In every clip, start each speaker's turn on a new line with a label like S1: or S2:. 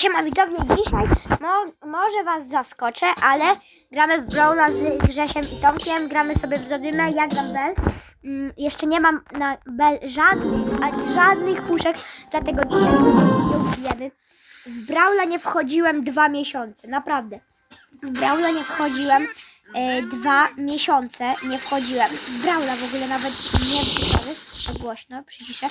S1: siema widzowie, dzisiaj mo może was zaskoczę, ale gramy w Brawla z Grzesiem i Tomkiem, gramy sobie w Zadymę, ja gram Bell. Mm, jeszcze nie mam na Bell żadnych, ani żadnych puszek, dlatego dzisiaj nie ubijemy. W Brawla nie wchodziłem dwa miesiące, naprawdę. W Brawla nie wchodziłem e, dwa miesiące, nie wchodziłem. W Brawla w ogóle nawet nie tak głośno, przyciszę.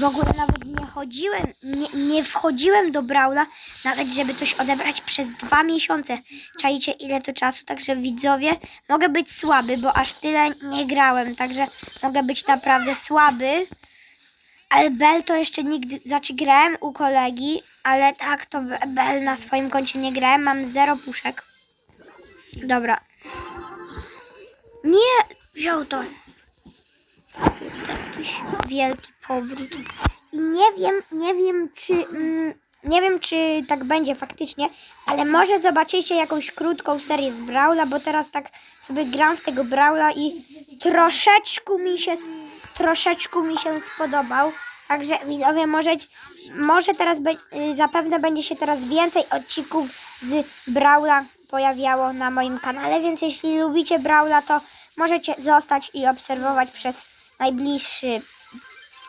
S1: W ogóle nawet nie chodziłem, nie, nie wchodziłem do Brawla, nawet żeby coś odebrać przez dwa miesiące. Czajcie ile to czasu, także widzowie, mogę być słaby, bo aż tyle nie grałem, także mogę być naprawdę słaby. Ale Bell to jeszcze nigdy, znaczy grałem u kolegi, ale tak to Bell na swoim koncie nie grałem, mam zero puszek. Dobra. Nie, wziął to. Jakiś wielki powrót. I nie wiem, nie wiem czy, mm, nie wiem czy tak będzie faktycznie, ale może zobaczycie jakąś krótką serię z Brawla, bo teraz tak sobie gram w tego Brawla i troszeczkę mi się, troszeczkę mi się spodobał. Także widzowie, może, może teraz be, y, zapewne będzie się teraz więcej odcinków z Brawla pojawiało na moim kanale, więc jeśli lubicie Brawla, to możecie zostać i obserwować przez najbliższy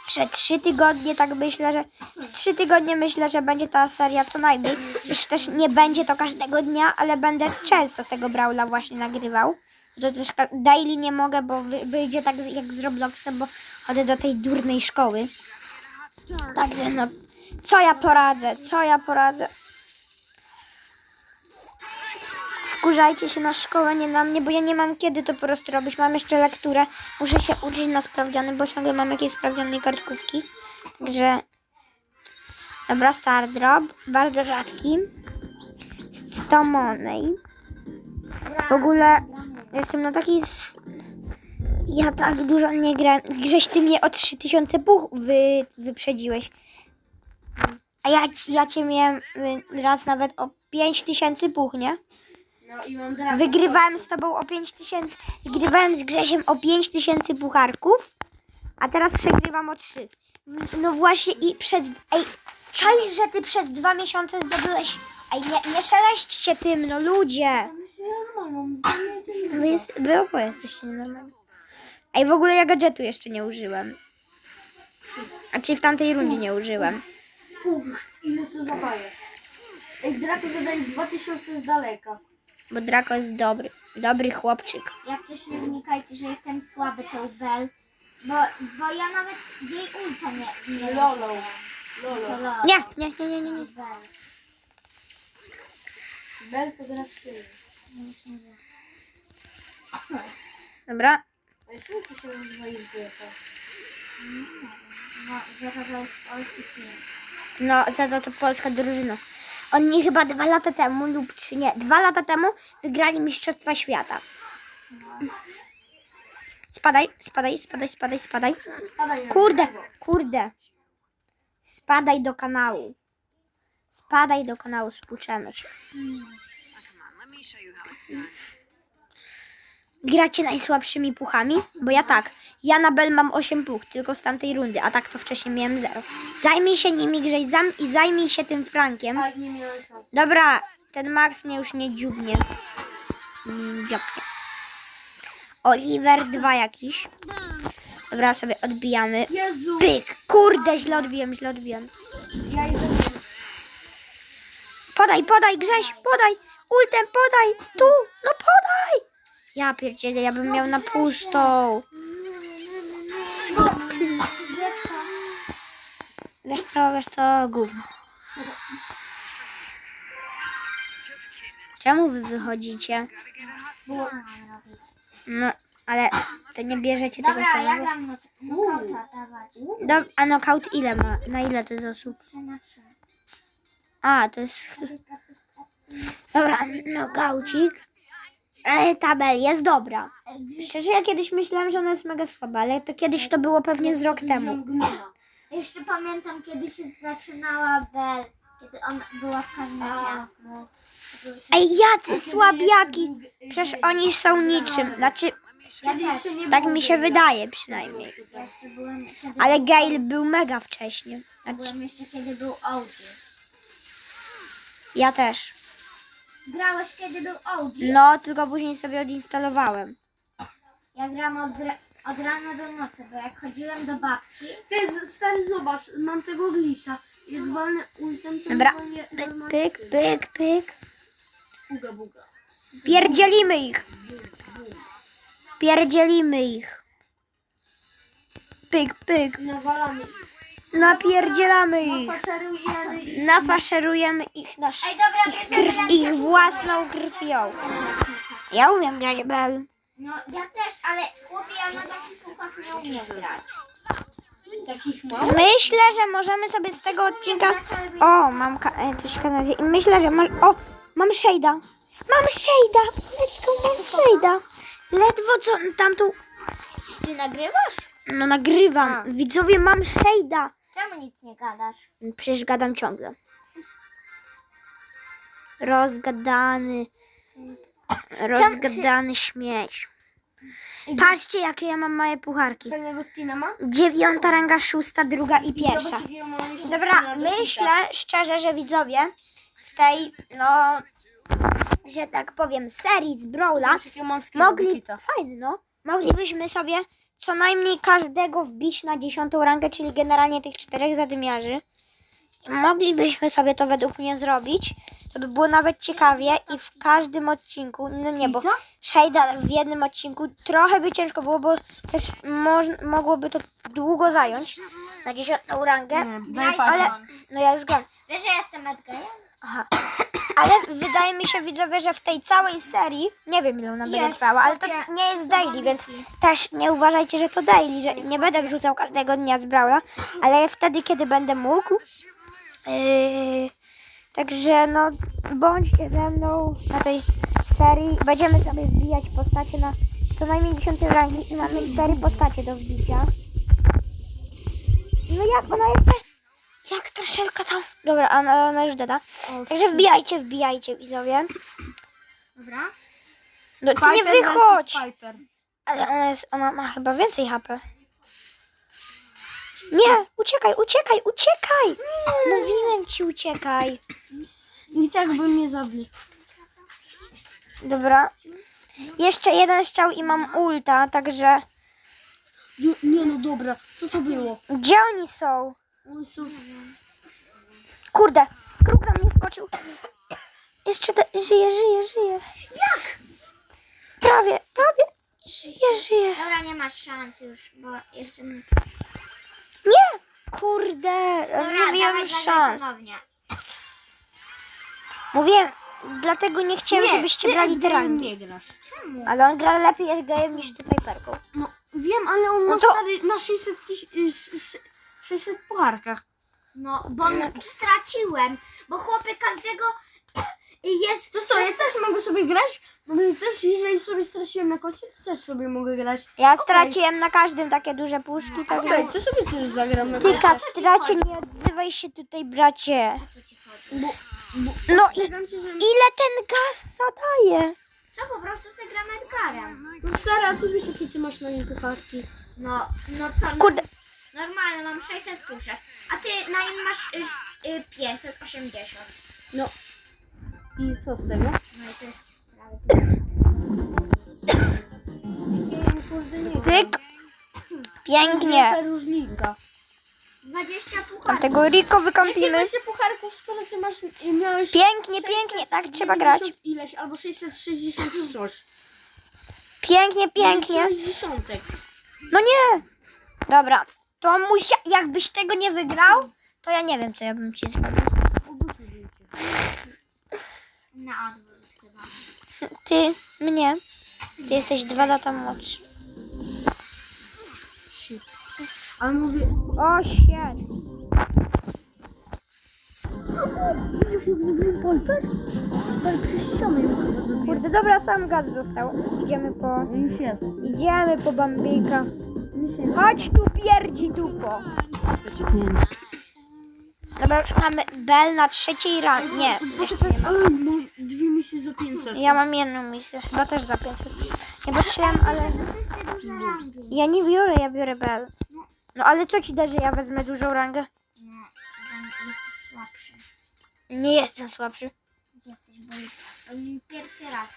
S1: przez trzy tygodnie, tak myślę, że z trzy tygodnie myślę, że będzie ta seria co najmniej. Już też nie będzie to każdego dnia, ale będę często tego Brawla właśnie nagrywał. To też daily nie mogę, bo wy- wyjdzie tak jak z Robloxem, bo chodzę do tej durnej szkoły. Także no, co ja poradzę, co ja poradzę. Wkurzajcie się na szkołę, nie na mnie, bo ja nie mam kiedy to po prostu robić. Mam jeszcze lekturę, muszę się uczyć na sprawdziany, bo ciągle mam jakieś sprawdziane kartkówki. Także, dobra, Star Drop, bardzo rzadki. 100 monej. W ogóle jestem na takiej... Ja tak dużo nie grałem. Grześ, ty mnie o 3000 puch wy, wyprzedziłeś. A ja, ja cię miałem y, raz nawet o 5000 puch, nie?
S2: No.
S1: Wygrywałem z tobą o 5000. Wygrywałem z Grzesiem o 5000 pucharków, a teraz przegrywam o 3. No właśnie i przez. Ej, czaisz, że ty przez dwa miesiące zdobyłeś. Ej, nie, nie szeleśćcie tym, no ludzie. Wy, wy oboje jesteście nienormalni. Ej, w ogóle ja gadżetu jeszcze nie użyłem. A czy w tamtej rundzie nie użyłem?
S2: Uch, ile to zabaje. Ej, Draco zadaje 2000 z daleka.
S1: Bo Draco jest dobry. Dobry chłopczyk.
S3: Jak też nie wnikajcie, że jestem słaby tą Bel, bo, bo ja nawet jej ulta nie, nie
S2: Lolo.
S3: To
S2: Lolo.
S3: lol.
S1: Nie, nie, nie, nie, nie. nie.
S3: Bel.
S2: Bel to gra w szyi.
S1: Dobra.
S2: Się.
S3: No, zaraz polski film.
S1: No, za to to polska drużyna. Oni chyba dwa lata temu lub czy nie, dwa lata temu wygrali Mistrzostwa Świata. Spadaj, spadaj, spadaj, spadaj, spadaj. Kurde, kurde. Spadaj do kanału. Spadaj do kanału, spłuczemy się. Gracie najsłabszymi puchami? Bo ja tak. Ja na Bel mam 8 puch, tylko z tamtej rundy, a tak to wcześniej miałem 0. Zajmij się nimi Grzej zam i zajmij się tym Frankiem.
S2: A nie miałem szans.
S1: Dobra, ten Max mnie już nie dziubnie. Mm, dziobnie. Oliver 2 jakiś. Dobra, sobie odbijamy.
S2: Jezu!
S1: Pyk! Kurde, źle odbiłem, źle odbiłem.
S2: Ja idę.
S1: Podaj, podaj, Grześ, podaj! Ultem, podaj! Tu! No podaj! Ja pierdzielę, ja bym miał na pustą. Wiesz co, wiesz co, gówno. Czemu wy wychodzicie? No, ale to nie bierzecie tego
S3: Dobra, ja
S1: samego.
S3: gram no, nokauta dawać.
S1: A knockout ile ma? Na ile to jest osób?
S3: 3 na 3.
S1: A, to jest... Dobra, knockaucik. Ale tabel jest dobra. Szczerze, ja kiedyś myślałem, że ona jest mega słaba, ale to kiedyś to było pewnie z rok temu.
S3: Jeszcze pamiętam, kiedy się zaczynała Bel, kiedy ona była w czasy-
S1: Ej, jacy słabiaki! Przecież oni są niczym. Znaczy,
S3: Ja też.
S1: tak mi się wydaje przynajmniej.
S3: Ja jeszcze byłem, kiedy,
S1: Ale Gale był mega wcześnie.
S3: ja
S1: Znaczy,
S3: byłem jeszcze kiedy był Audi.
S1: Ja też.
S3: Grałeś kiedy był OG?
S1: No, tylko później sobie odinstalowałem.
S3: Ja gram od, ra- od rana do nocy, bo jak chodziłem do babci,
S2: Ty, stary, zobacz, mam tego glisza. Jak walnę ultem, to
S1: Dobra.
S2: normalnie,
S1: Pyk,
S2: normalnie
S1: pyk, pyk, pyk.
S2: buga, buga.
S1: Pierdzielimy ich. Pierdzielimy ich. Pyk, pyk.
S2: Nawalamy.
S1: Napierdzielamy ich. Nafaszerujemy ich nasz
S3: Ej, dobra, wiesz,
S1: krw, ich własną krwią. Ja umiem grać bel.
S3: No, ja też, ale chłopie, ja na takich kółkach nie umiem grać.
S2: Takich?
S1: Myślę, że możemy sobie z tego odcinka... O, mam ka- e, coś kanazję. I myślę, że... Mo- o, mam shade'a. Mam shade'a. Let's go, mam shade'a. Ledwo co tamtą...
S3: Ty nagrywasz?
S1: No nagrywam. Widzowie, mam shade'a.
S3: Czemu nic nie gadasz?
S1: Przecież gadam ciągle. Rozgadany. Rozgadany śmieć. Patrzcie, jakie ja mam małe pucharki.
S2: Fajnego skina ma?
S1: Dziewiąta ranga, szósta, druga i pierwsza. Dobra, myślę szczerze, że widzowie w tej, no, że tak powiem, serii z Brawla mogli, fajny no, moglibyśmy sobie co najmniej każdego wbić na dziesiątą rangę, czyli generalnie tych czterech zadymiarzy. Moglibyśmy sobie to według mnie zrobić. To by było nawet ciekawie i w każdym odcinku, no nie, bo
S2: Kita?
S1: Shade'a w jednym odcinku trochę by ciężko było, bo też moż, mogłoby to długo zająć na dziesiątą rangę. Ale, no ja już gram.
S3: Wiesz, że jestem Edgarem?
S1: Aha. Ale wydaje mi się, widzowie, że w tej całej serii, nie wiem ile ona będzie
S3: Jest,
S1: trwała, ale to
S3: takie
S1: nie jest daily, więc też nie uważajcie, że to daily, że nie będę wrzucał każdego dnia z Brawla, ale wtedy, kiedy będę mógł. Yy, także no, bądźcie ze mną na tej serii. Będziemy sobie wbijać postacie na co najmniej 10 rangi i mamy 4 postacie do wbicia. No jak ona jeszcze? Jak ta szelka tam? Dobra, ona, ona już dada. Także wbijajcie, wbijajcie widzowie.
S3: Dobra.
S1: No ty nie wychodź! Ale ona, jest, ona ma chyba więcej HP. Nie, uciekaj, uciekaj, uciekaj! Mówiłem ci uciekaj.
S2: I tak by mnie zabił.
S1: Dobra. Jeszcze jeden strzał i mam ulta, także...
S2: Nie, nie no dobra, co to było?
S1: Gdzie oni są?
S2: Oj, są...
S1: Kurde, kruk na mnie skoczył. Jeszcze da- żyje, żyje, żyje. Jak? Prawie, prawie. Żyje, żyje.
S3: Dobra, nie masz szans już, bo jeszcze...
S1: Kurde,
S3: Dobra,
S1: nie miałem szans.
S3: ponownie.
S1: Mówiłem, dlatego nie chciałem,
S2: Nie,
S1: żebyście brali te
S2: Edgarem nie grasz.
S3: Czemu?
S1: Ale on gra lepiej Edgejem niż ty Piperką.
S2: No wiem, ale on
S1: No
S2: ma
S1: to-
S2: stary na 600, tyś- y, sz- sz- 600 pucharkach.
S3: No, bo straciłem, bo chłopy każdego jest...
S2: To co, ja też mogę sobie grać? Bo my też, jeżeli sobie straciłem na koncie, to też sobie mogę grać.
S1: Ja straciłem na każdym takie duże puszki, także...
S2: Okej, to sobie też zagram na
S1: Ty
S2: koncie.
S1: kastracie, nie odzywaj się tutaj, bracie.
S2: Bo, bo,
S1: No i
S2: Zagram się, że...
S1: ile ten gaz zadaje?
S3: Co, po prostu zagramy Edgarem.
S2: No stara, a ty wiesz jakie ty masz na nim pucharki.
S3: No, no co? No,
S1: Kurde.
S3: Normalnie mam 600 puszek, a ty na nim masz y, y, 580.
S2: No. I co z tego?
S3: No
S1: Pyk. Pięknie.
S2: Różnica.
S3: 20 pucharów.
S1: Tamtego Riko wykąpimy.
S2: 15 pucharków, skoro ty masz, y, miałeś...
S1: Pięknie, pięknie, tak trzeba grać.
S2: 90 Ileś, albo 660 coś.
S1: Pięknie, pięknie.
S2: 60.
S1: No nie. Dobra, to musia... jakbyś tego nie wygrał, to ja nie wiem, co ja bym ci zrobił.
S3: Na odwrót chyba.
S1: Ty, mnie. Ty jesteś dwa lata młodszy.
S2: Shit. Ale mówię...
S1: O, shit.
S2: Widzisz jak zrobiłem polper? Ale przez ścianę.
S1: Kurde, dobra, sam gaz został. Idziemy po...
S2: No już jest.
S1: Idziemy po Bambika.
S2: Już jest.
S1: Chodź tu, pierdzi dupo. Dobra, już mamy Bell na trzeciej randze. Nie,
S2: Poczekaj, ale mam dwie misje za 500.
S1: ja mam jedną misję. Chyba też za 500. Nie patrzyłem, ale... Ja nie biorę, ja biorę Bell. No ale co ci da, że ja wezmę dużą rangę?
S3: Nie, on jest słabszy.
S1: Nie jestem słabszy.
S3: jesteś, bo pierwszy raz.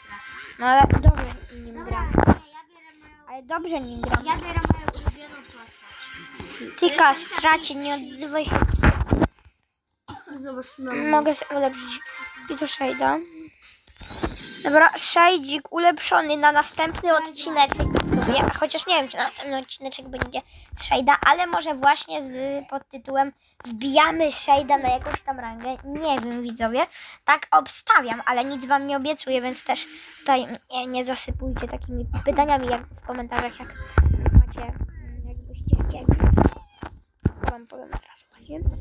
S1: No ale dobrze nim
S3: Dobra,
S1: gram.
S3: nie, ja biorę moją,
S1: Ale dobrze nim gram.
S3: ja biorę moją ulubioną postać.
S1: Ty kastracie, nie odzywaj się.
S2: Na
S1: Mogę sobie ulepszyć i to Shade'a. Dobra, Shade'ik ulepszony na następny odcineczek. Nie, chociaż nie wiem, czy następny odcineczek będzie Shade'a, ale może właśnie z pod tytułem Wbijamy Shade'a na jakąś tam rangę. Nie wiem, widzowie. Tak obstawiam, ale nic wam nie obiecuję, więc też tutaj nie, nie zasypujcie takimi pytaniami jak w komentarzach, jak macie, jakbyście chcieli. Wam powiem od razu, właśnie.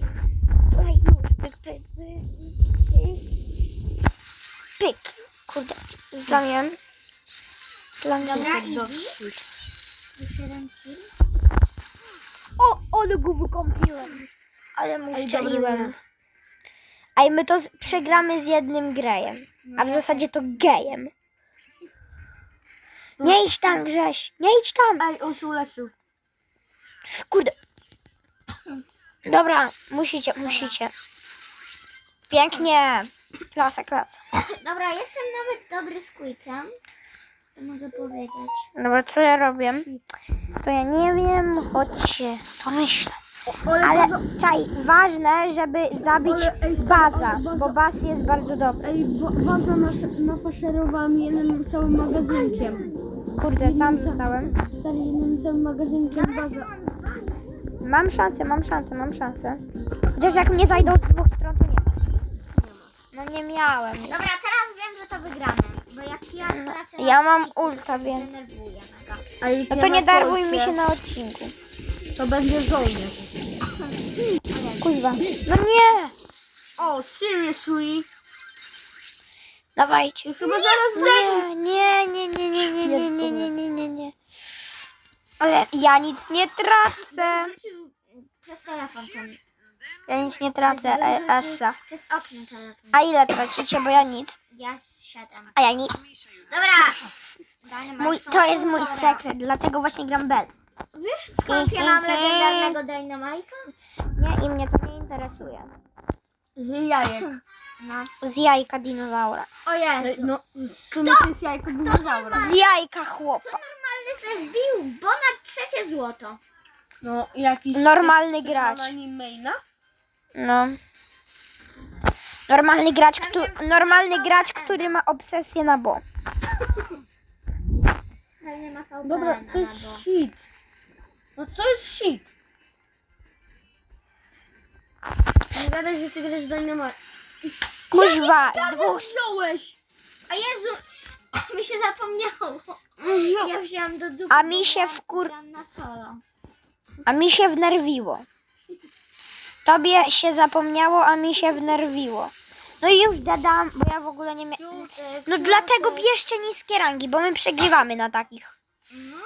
S1: Pyk. Kurde,
S3: jeden kill.
S1: O, ale go wykąpiłem. Ale mu
S2: dobra.
S1: A my to z- przegramy z jednym grejem. A w zasadzie to gejem. Nie idź tam, Grześ. Nie idź tam.
S2: Ej, on się uleczył.
S1: Kurde. Dobra, musicie, musicie. Pięknie. Klasa, klasa.
S3: Dobra, jestem nawet dobry z quickiem. To mogę powiedzieć.
S1: Dobra, co ja robię? To ja nie wiem, chodźcie, to myślę. Ale czaj, ważne, żeby zabić
S2: Ale, ej,
S1: baza,
S2: ale baza-
S1: bo baz jest bardzo dobry.
S2: Ej, bo- baza nas- nafaszerowała mi jednym całym magazynkiem.
S1: Kurde, sam zostałem.
S2: Stary jednym całym magazynkiem baza.
S1: Mam szansę, mam szansę, mam szansę. Chociaż jak mnie zajdą z dwóch. No nie miałem.
S3: Dobra, teraz wiem, że to wygramy. Bo jak ja stracę...
S1: Ja mam ulta, więc-
S3: denerwuję mega.
S2: A jak
S1: No
S2: ja
S1: to nie
S2: na
S1: darbuj mi się na odcinku.
S2: To będzie żołnierz.
S1: Kuźwa. No nie!
S2: O, seriously?
S1: Dawajcie.
S2: Chyba zaraz
S1: Nie, nie, nie, nie, nie, nie, nie, nie, nie, nie, nie, nie. Ale ja nic nie tracę.
S3: Przez telefon ten.
S1: Ja nic nie tracę, e, Essa.
S3: Przez okno telefon.
S1: A ile tracicie, bo ja nic.
S3: Ja siedem.
S1: A ja nic.
S3: Dobra.
S1: Mój, to jest mój sekret, dlatego właśnie gram Bell.
S3: Wiesz, w kompie mam legendarnego Dynamite'a?
S1: Nie, i mnie to nie interesuje.
S2: Z jajek.
S3: No.
S1: Z jajka dinozaura.
S3: O Jezu.
S2: No, w sumie to jest jajko dinozaura.
S1: Z jajka chłopa.
S3: Normalny se wbił, bo na trzecie złoto.
S2: No, jakiś...
S1: Normalny gracz.
S2: Na nim maina?
S1: No. Normalny gracz, który, normalny gracz, który ma obsesję na bo.
S3: VPN
S2: Dobra, to jest shit. No to jest shit. Nie gadaj, że ty grasz Dynamite.
S1: Kuźwa, dwóch
S2: wziąłeś!
S3: O Jezu! Mi się zapomniało. Ja wzięłam do dupy.
S1: A mi się wkur-
S3: gram na solo.
S1: A mi się wnerwiło. Tobie się zapomniało, a mi się wnerwiło. No i już dadam, bo ja w ogóle nie miałem. No dlatego bierzcie niskie rangi, bo my przegrywamy na takich.
S3: No,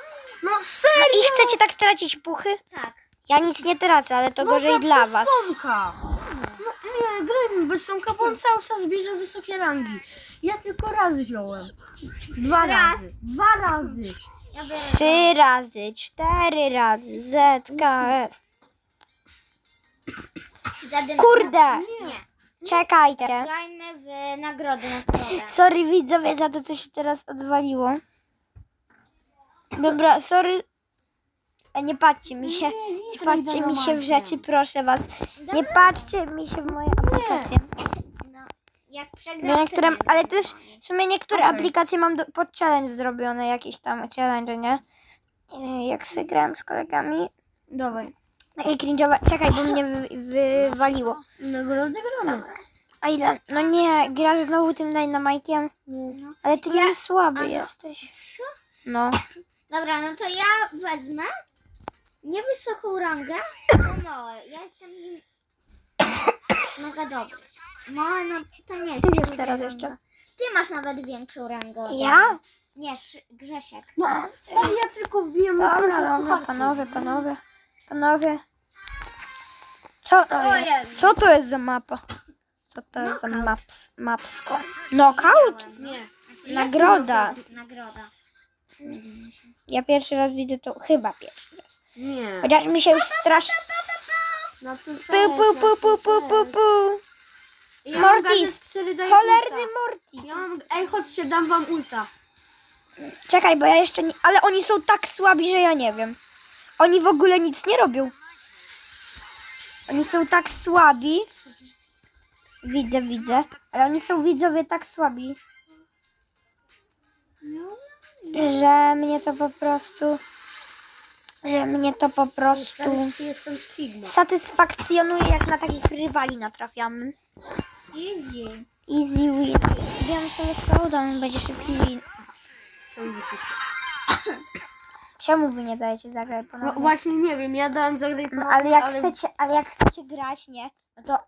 S2: No
S1: No
S2: serio?
S1: i chcecie tak tracić puchy?
S3: tak.
S1: Ja nic nie tracę, ale to gorzej dla was.
S2: Stonka. No nie, grajmy bez stonka, bo on cały czas bierze wysokie rangi. Ja tylko raz wziąłem. Dwa
S3: Raz.
S2: razy. Dwa razy.
S3: Ja biorę
S1: Trzy razy, cztery razy, ZKF.
S3: Zadym...
S1: Kurde!
S3: Nie.
S1: Czekajcie.
S3: Grajmy w nagrody na.
S1: Sorry widzowie za to, co się teraz odwaliło. Dobra, sorry. A nie patrzcie mi się. Nie patrzcie mi się w rzeczy, proszę was. Nie patrzcie mi się w moje aplikacje.
S3: No, jak przegram,
S1: No
S3: to
S1: niektóre,
S3: nie
S1: ale też w sumie niektóre aplikacje mam do, pod challenge zrobione, jakieś tam challenge, nie? Yy, Jak sobie grałem z kolegami.
S2: Dawaj.
S1: Takie cringe'owe. Czekaj, bo mnie wy, wywaliło.
S2: Nagrody gramy.
S1: A ile? No nie, grasz znowu tym Dynamike'iem.
S2: No.
S1: Ale ty
S3: Ja-
S1: słaby
S3: no-
S1: jesteś.
S3: Co?
S1: No.
S3: Dobra, no to ja wezmę niewysoką rangę, bo małe. Ja jestem nim mega dobry. Małe, no to nie duża
S1: teraz jeszcze.
S3: Ty masz nawet większą rangę. ode
S1: Ja?
S3: mnie. Nie, Grzesiek.
S1: No.
S2: Stary, ja tylko wbiłem
S1: Dobra, dobra, panowie, panowie, panowie. Co to
S3: O
S1: jest? Co to jest za mapa? Co to jest za maps, mapsko? Knockout?
S3: Nie.
S1: Nagroda.
S3: Nagroda.
S1: Ja pierwszy raz widzę to, chyba pierwszy raz.
S2: Nie.
S1: Chociaż mi się już strasznie...
S2: Na tym
S1: Pu, pu, pu, pu, pu, pu, pu.
S2: Ja mam
S1: Mortis!
S2: gadżet, który daje
S1: Cholerny
S2: ulta.
S1: Mortis!
S2: Ja mam... Ej, chodźcie, dam wam ulta.
S1: Czekaj, bo ja jeszcze nie... Ale oni są tak słabi, że ja nie wiem. Oni w ogóle nic nie robią. Oni są tak słabi. Widzę, widzę. Ale oni są widzowie tak słabi, że mnie to po prostu... Że mnie to po prostu
S2: Teraz jestem Sigma.
S1: satysfakcjonuje, jak na takich rywali natrafiamy.
S3: Easy.
S1: Easy win. Wiem co będzie szybki win. Czemu wy nie dajecie zagrać
S2: No
S1: ponownie?
S2: właśnie nie wiem, ja dałem zagrać
S1: No, ale jak chcecie, ale jak chcecie grać, nie, no to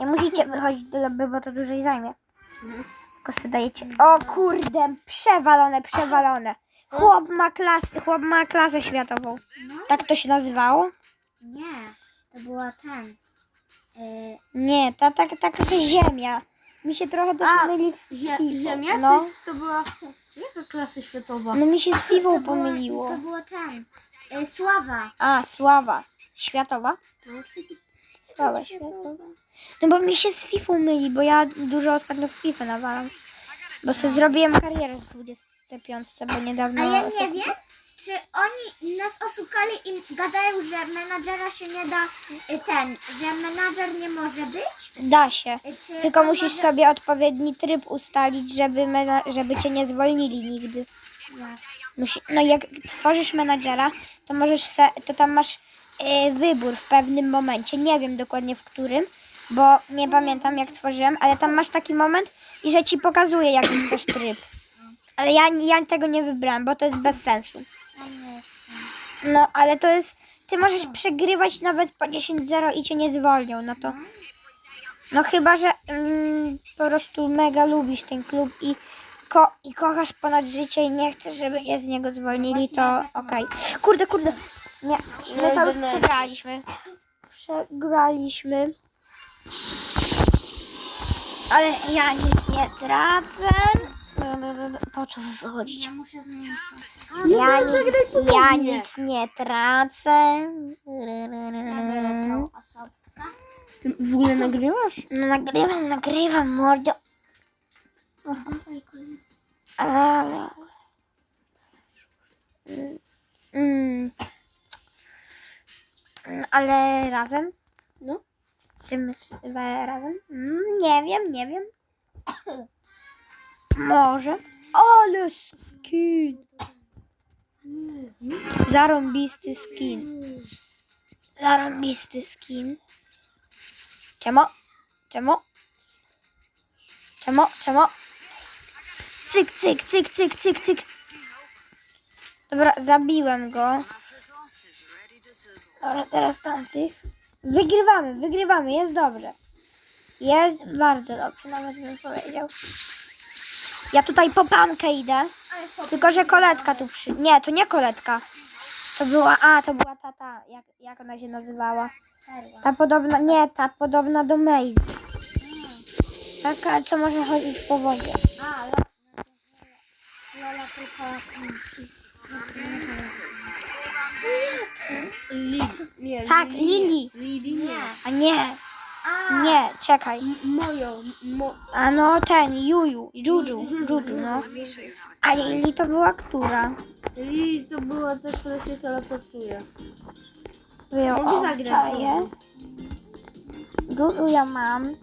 S1: nie musicie wychodzić do lobby, bo to dłużej zajmie. Tylko sobie dajecie. O kurde, przewalone, przewalone. Chłop ma klasę, chłop ma klasę światową.
S3: No.
S1: Tak to się nazywało?
S3: Nie, to była ten. Y,
S1: Nie, ta tak, tak, to ziemia. Mi się trochę też
S2: A,
S1: myli
S2: Zie-. Ziemia
S1: No,
S2: jest, to była... Jaka klasa światowa?
S1: no mi się z
S3: była,
S1: pomyliło.
S3: to było ten. Y, Sława.
S1: A, sława. Światowa? Sława światowa. No bo mi się z Fifą myli, bo ja dużo ostatnio w Fifę nawalam. Bo sobie zrobiłem karierę w 25, bo niedawno...
S3: A ja nie wiem, czy oni nas oszukali i gadają, że menadżera się nie da y, ten, że menadżer nie może być?
S1: Da się.
S3: Y, Czy
S1: Tylko
S3: on
S1: musisz
S3: może-
S1: sobie odpowiedni tryb ustalić, żeby, mena- żeby cię nie zwolnili nigdy. Musi- no jak tworzysz menadżera, to możesz se, to tam masz e, wybór w pewnym momencie. Nie wiem dokładnie w którym, bo nie pamiętam jak tworzyłem, ale tam masz taki moment i że ci pokazuje jaki chcesz tryb. Ale ja, ja tego nie wybrałem, bo to jest bez sensu.
S3: Tam.
S1: No, ale to jest. Ty możesz przegrywać nawet po 10-0 i cię nie zwolnią, no to. No chyba, że mm, po prostu mega lubisz ten klub i, ko- i kochasz ponad życie i nie chcesz, żeby cię z niego zwolnili, to okej. Kurde, kurde. Nie, my to już przegraliśmy. Przegraliśmy. Ale ja nic nie tracę. Po co wy wychodzicie?
S3: Ja muszę zmienić.
S1: Ja,
S2: zagraj
S1: ja nic nie tracę.
S2: Ty w ogóle nagrywasz?
S1: No nagrywam, nagrywam, mordo. Ale, ale. Mm. Mm, Ale razem?
S2: No.
S1: Czy my chyba razem? Mm, nie wiem, nie wiem. Może. Ale skin. Zarąbisty skin. Zarąbisty skin. Czemu? Czemu? Czemu? Czemu? Cyk, cyk, cyk, cyk, cyk, cyk. Dobra, zabiłem go. Dobra, teraz tamtych. Wygrywamy, wygrywamy, jest dobrze. Jest bardzo dobrze, nawet bym powiedział. Ja tutaj po pankę idę. Tylko, że koletka tu przy... Nie, to nie koletka. To była... A, to była ta, ta. Jak, jak ona się nazywała? Ta podobna... Nie, ta podobna do Maze. Taka, co może chodzić po wodzie.
S3: A, Lola. Lola tylko...
S1: Tak, Lili. A nie, nie, czekaj.
S2: Moją. Mo...
S1: A no ten, Juju, Juju, Juju, no. A Lili to była która?
S2: Lili to była ta, która się teleportuje.
S1: Wiem,
S2: Mogę
S1: o,
S2: zagrać
S1: to
S2: z
S1: jest. Juju ja mam,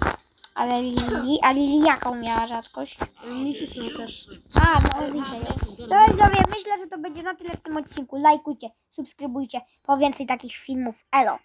S1: ale Lili, a Lili jaką miała rzadkość?
S2: Mityczną też.
S1: A, no widzę ją. To widzowie, myślę, że to będzie na tyle w tym odcinku. Lajkujcie, subskrybujcie po więcej takich filmów. Elo!